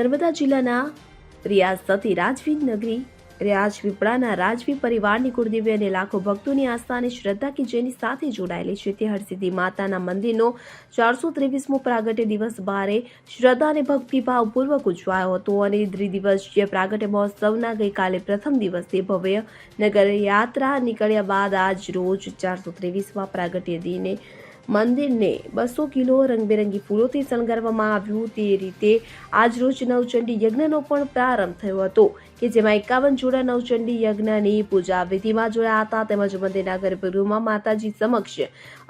નર્મદા જિલ્લાના રિયાસતી રાજવી નગરી રાજપીપળાના રાજવી પરિવારની કુળદેવી અને લાખો ભક્તોની આસ્થા અને શ્રદ્ધા કે જેની સાથે જોડાયેલી છે તે હરસિદ્ધિ માતાના મંદિરનો ચારસો ત્રેવીસમો પ્રાગટ્ય દિવસ બારે શ્રદ્ધા અને ભક્તિભાવપૂર્વક ઉજવાયો હતો અને ત્રિદિવસીય પ્રાગટ્ય મહોત્સવના ગઈકાલે પ્રથમ દિવસે ભવ્ય નગર યાત્રા નીકળ્યા બાદ આજ રોજ ચારસો ત્રેવીસમાં પ્રાગટ્ય દિને મંદિરને બસો કિલો રંગબેરંગી ફૂલોથી શણગારવામાં આવ્યું તે રીતે આજરોજ નવચંડી યજ્ઞનો પણ પ્રારંભ થયો હતો, કે જેમાં એકાવન જોડા નવચંડી યજ્ઞની પૂજા વિધિમાં જોડાયા હતા. તેમજ મંદિરના ગર્ભગૃહમાં માતાજી સમક્ષ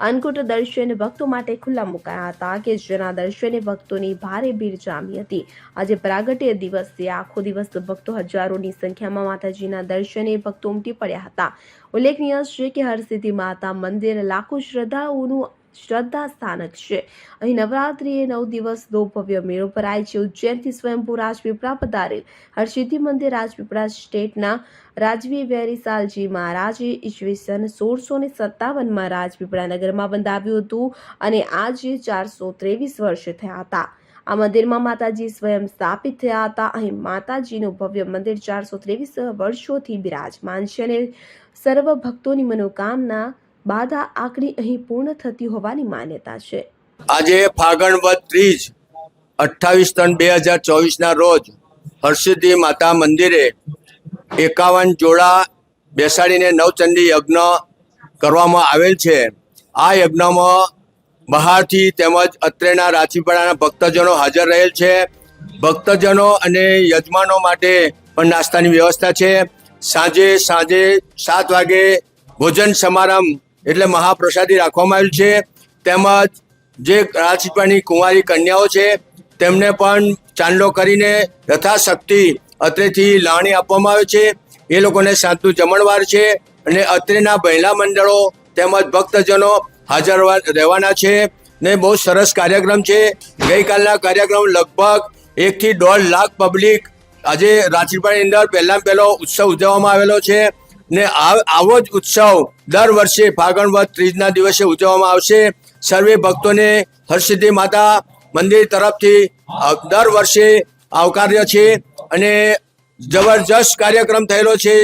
અન્નકૂટ દર્શન ભક્તો માટે ખુલ્લા મુકાયા હતા, કે જેના દર્શને ભક્તોની ભારે ભીડ જામી હતી. આજે પ્રાગટ્ય દિવસે આખો દિવસ ભક્તો હજારોની સંખ્યામાં માતાજીના દર્શને ભક્તો ઉમટી પડ્યા હતા. ઉલ્લેખનીય છે કે હરસિદ્ધિ માતા મંદિર લાખો શ્રદ્ધાળુઓનું શ્રદ્ધા સ્થાનક છે. અહીં નવરાત્રિએ નવ દિવસનો ભવ્ય મેળો ભરાય છે. ઉજ્જૈનથી સ્વયંભૂ રાજપીપળા પધારેલ હરસિદ્ધિ મંદિર રાજપીપળા સ્ટેટના રાજવી વેરીસાલજી મહારાજે ઈસવીસન સોળસો ને સત્તાવનમાં રાજપીપળા નગરમાં બંધાવ્યું હતું અને આજે ચારસો ત્રેવીસ વર્ષ થયા હતા. આ મંદિરમાં માતાજી સ્વયં સ્થાપિત થયા હતા. અહીં માતાજીનું ભવ્ય મંદિર ચારસો ત્રેવીસ વર્ષોથી બિરાજમાન છે અને સર્વ ભક્તોની મનોકામના બાધા આકડી અહીં પૂર્ણ થતી હોવાની માન્યતા છે. આજે ફાગણ વદ ત્રીજ, અઠ્ઠાવીસ ત્રણ બે હજાર ચોવીસના રોજ હર્ષિદ્ધિ માતા મંદિરે એકાવન જોડા બેસાડીને નવચંડી યજ્ઞ કરવામાં આવેલ છે. આ યજ્ઞમાં બહારથી તેમજ અત્રેના રાજપીપળાના ભક્તજનો હાજર રહેલ છે. ભક્તજનો અને યજમાનો માટે પણ નાસ્તાની વ્યવસ્થા છે. સાંજે સાંજે સાત વાગે ભોજન સમારંભ એટલે મહાપ્રસાદી રાખવામાં આવેલ છે. તેમજ જે રાજપીપળાની કુંવારી કન્યાઓ છે, તેમને પણ ચાંદલો કરીને યથાશક્તિ અત્રેથી લાણી આપવામાં આવે છે. એ લોકોને સાંજનું જમણવાર છે અને અત્રેના મહિલા મંડળો તેમજ ભક્તજનો હાજર રહેવાના છે ને બહુ સરસ કાર્યક્રમ છે. ગઈકાલના કાર્યક્રમ લગભગ એકથી દોઢ લાખ પબ્લિક આજે રાજપીપળાની અંદર પહેલાં પહેલો ઉત્સવ ઉજવવામાં આવેલો છે. ને આવો જ ઉત્સવ દર વર્ષે ફાગણ વદ ત્રીજના દિવસે ઉજવવામાં આવશે. સર્વે ભક્તોને હરસિદ્ધિ માતા મંદિર તરફથી દર વર્ષે આવકાર્ય છે અને જબરજસ્ત કાર્યક્રમ થયેલો છે.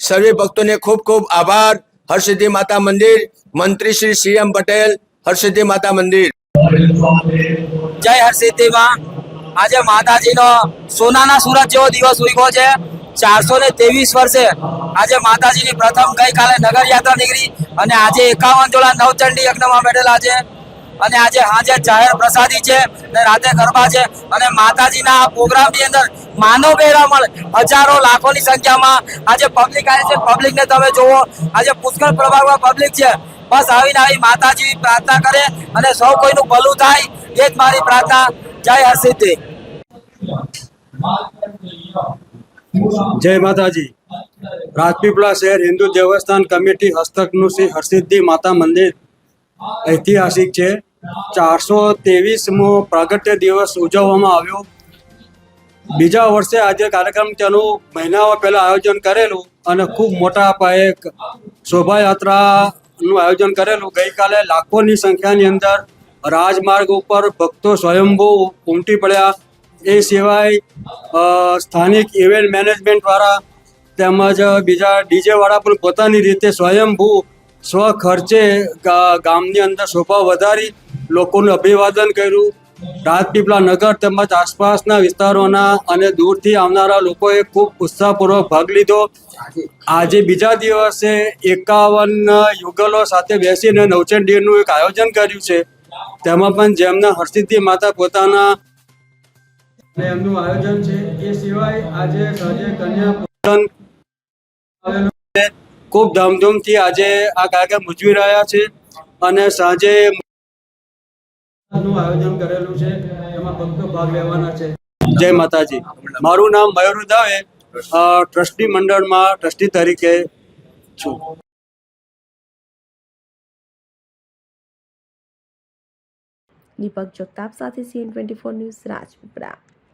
સર્વે ભક્તોને ખૂબ ખૂબ આભાર. હરસિદ્ધિ માતા મંદિર, મંત્રી શ્રી સી એમ પટેલ, હરસિદ્ધિ માતા મંદિર. જય હરસિદ્ધિમાં આજે માતાજીનો સોનાના સુરત જેવો દિવસ ઉગ્યો છે. ચારસો ને ત્રેવીસ વર્ષે આજે માતાજીની પ્રથમ ગઈકાલે નગર યાત્રા નીકળી અને આજે એકાવન જોડા નવચંડી યજ્ઞમાં બેઠેલા છે. અને આજે આજે જાહેર પ્રસાદી છે ને રાતે ગરબા છે. અને માતાજીના આ પ્રોગ્રામની અંદર માનવ બેરામણ હજારો લાખોની સંખ્યામાં આજે પબ્લિક આવે છે. પબ્લિકને તમે જુઓ આજે પુષ્કળ પ્રભાવમાં પબ્લિક છે. બસ આવીને આવી માતાજી પ્રાર્થના કરે અને સૌ કોઈનું ભલું થાય એ જ મારી પ્રાર્થના. જય હરસિદ્ધિ જય માતાજી. રાજપીપળા શહેર હિન્દુ દેવસ્થાન કમિટી હસ્તકનું શ્રી હરસિદ્ધિ માતા મંદિર ઐતિહાસિક છે. ચારસો તેવીસમો પ્રાગટ્ય દિવસ ઉજવવામાં આવ્યો. બીજા વર્ષે આજે કાર્યક્રમ તેનું મહિનાઓ પહેલા આયોજન કરેલું અને ખૂબ મોટા પાયે શોભાયાત્રાનું આયોજન કરેલું. ગઈકાલે લાખોની સંખ્યાની અંદર રાજમાર્ગ ઉપર ભક્તો સ્વયંભૂ ઉમટી પડ્યા. એ સિવાય સ્થાનિક ઇવેન્ટ મેનેજમેન્ટ દ્વારા તેમજ બીજા ડીજે વાળા પણ પોતાની રીતે સ્વયંભૂ સ્વ ખર્ચે ગા- ગામની અંદર શોભા વધારી લોકોનું અભિવાદન કર્યું. રાજપીપળા નગર તેમજ આસપાસના વિસ્તારોના અને દૂરથી આવનારા લોકોએ ખૂબ ઉત્સાહપૂર્વક ભાગ લીધો. આજે બીજા દિવસે એકાવન યુગલો સાથે બેસીને નવચંડીનું એક આયોજન કર્યું છે. તેમાં પણ જેમના હરસિદ્ધિ માતા પોતાના એમનું આયોજન છે. એ સિવાય આજે સાંજે કન્યા. ખૂબ ધામધૂમથી આજે આ કાર્યક્રમ ઉજવી રહ્યા છે અને સાંજે આયોજન કરેલું છે. એમાં ભક્તો ભાગ લેવાના છે. જય માતાજી. મારું નામ મયુર દવે ટ્રસ્ટી મંડળમાં ટ્રસ્ટી તરીકે છું. દીપક જગતાપ સાથે CN twenty four news Rajpipla.